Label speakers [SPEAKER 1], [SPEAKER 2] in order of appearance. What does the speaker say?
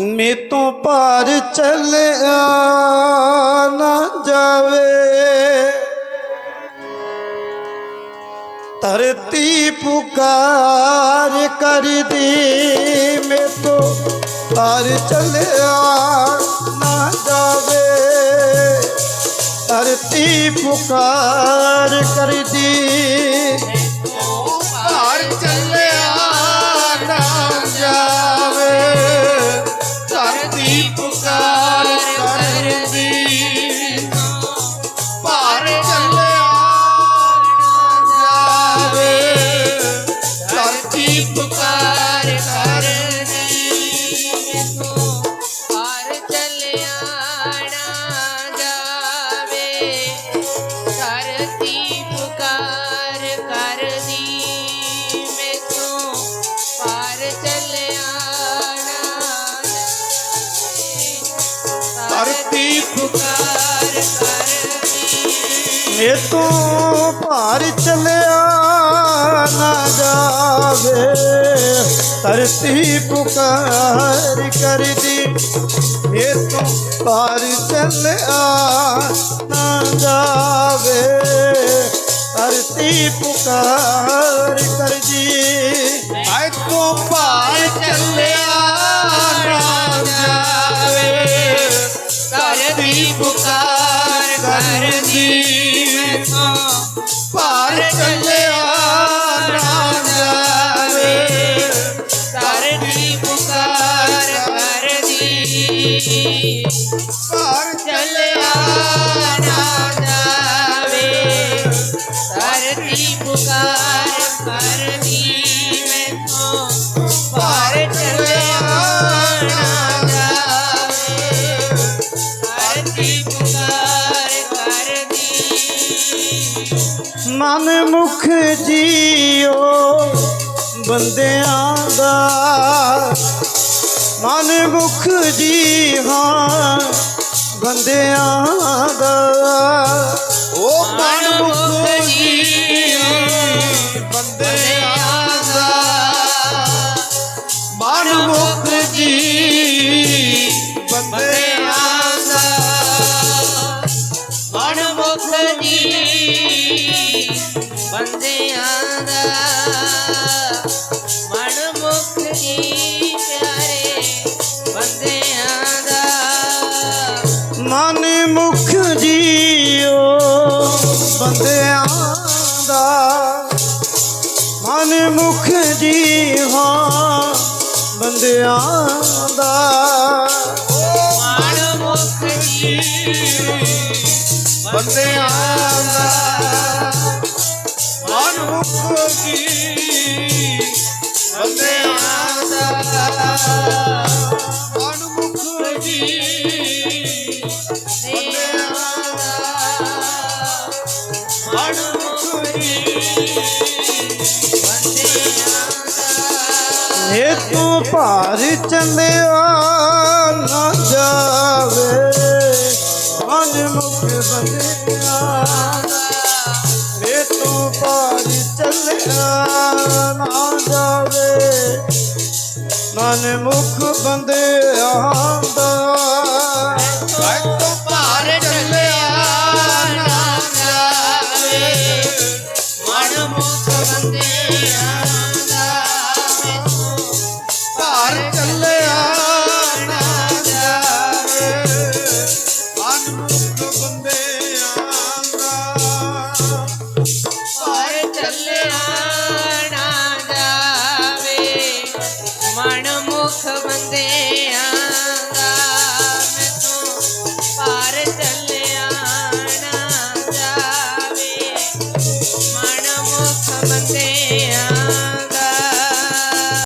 [SPEAKER 1] ਮੇ ਤੋਂ ਪਾਰ ਚੱਲਿਆ ਨਾ ਜਾਵੇ। ਧਰਤੀ ਪੁਕਾਰ ਕਰਦੀ ਮੇ ਤੋਂ ਪਾਰ ਚੱਲਿਆ ਨਾ ਜਾਵੇ। ਧਰਤੀ ਪੁਕਾਰ ਕਰਦੀ
[SPEAKER 2] ਨਾ
[SPEAKER 1] ਜਾਵੇ।
[SPEAKER 2] ਧਰਤੀ ਪੁਕਾਰ ਕਰਦੀ
[SPEAKER 3] ਮੈਥੋਂ ਪਾਰ ਚੱਲਿਆ ਨਾ ਜਾਵੇ। ਧਰਤੀ ਪੁਕਾਰ ਕਰਦੀ।
[SPEAKER 1] ਮੇ ਤੋਂ ਭਾਰ ਚੱਲਿਆ ਨਾ ਜਾਵੇ। ਧਰਤੀ ਪੁਕਾਰ ਕਰਦੀ। ਮੇ ਤੋਂ ਪਾਰ ਚੱਲਿਆ ਨਾ ਜਾਵੇ। ਧਰਤੀ ਪੁਕਾਰ ਕਰਦੀ।
[SPEAKER 2] ਮੈਂ ਤੋਂ ਭਾਰ ਚੱਲਿਆ ਕਰਦੀ ਭਾਰ ਨਾ ਜਾਵੇ।
[SPEAKER 3] ਧਰਤੀ ਪੁਕਾਰ ਕਰਦੀ ਮੈਥੋਂ। ਪਾਰ ਚੱਲਿਆ ਨਾ ਜਾਵੇ। ਧਰਤੀ ਪੁਕਾਰ ਕਰਦੀ।
[SPEAKER 1] ਮਨ ਮੁਖ ਜੀਓ ਬੰਦਿਆਂ ਦਾ ਮਨ ਮੁਖ ਜੀ ਹਾਂ, ਬੰਦਿਆਂ ਦਾ।
[SPEAKER 2] ਉਹ ਮਨ ਮੁਖ ਜੀ ਬੰਦਿਆਂ ਦਾ। ਮਨ ਮੁਖ ਜੀ, ਬੰਦਿਆਂ ਦਾ।
[SPEAKER 3] ਮਨਮੁਖ ਜੀ, ਬੰਦਿਆਂ ਦਾ। ਮਨਮੁਖ ਜੀ
[SPEAKER 1] ਹਾਂ, ਬੰਦਿਆਂ ਦਾ।
[SPEAKER 3] ਮਨਮੁਖ ਜੀ,
[SPEAKER 2] ਬੰਦਿਆਂ ਦਾ। ਮਨ ਜੀ, ਬੰਦਿਆਂ ਦਾ। ਮਨ ਜੀ, ਬੰਦਿਆਂ ਦਾ। ਮਨ ਜੀ
[SPEAKER 1] ਇਹ ਤੂੰ ਭਾਰ ਚੱਲਿਆ ਨਾ ਜਾਵੇ, ਮਨ ਮੁਖ ਬੰਦਿਆ ਇਹ ਤੂੰ ਭਾਰ ਚੱਲਿਆ ਨਾ ਜਾਵੇ, ਮਨ ਮੁਖ ਬੰਦਿਆ amor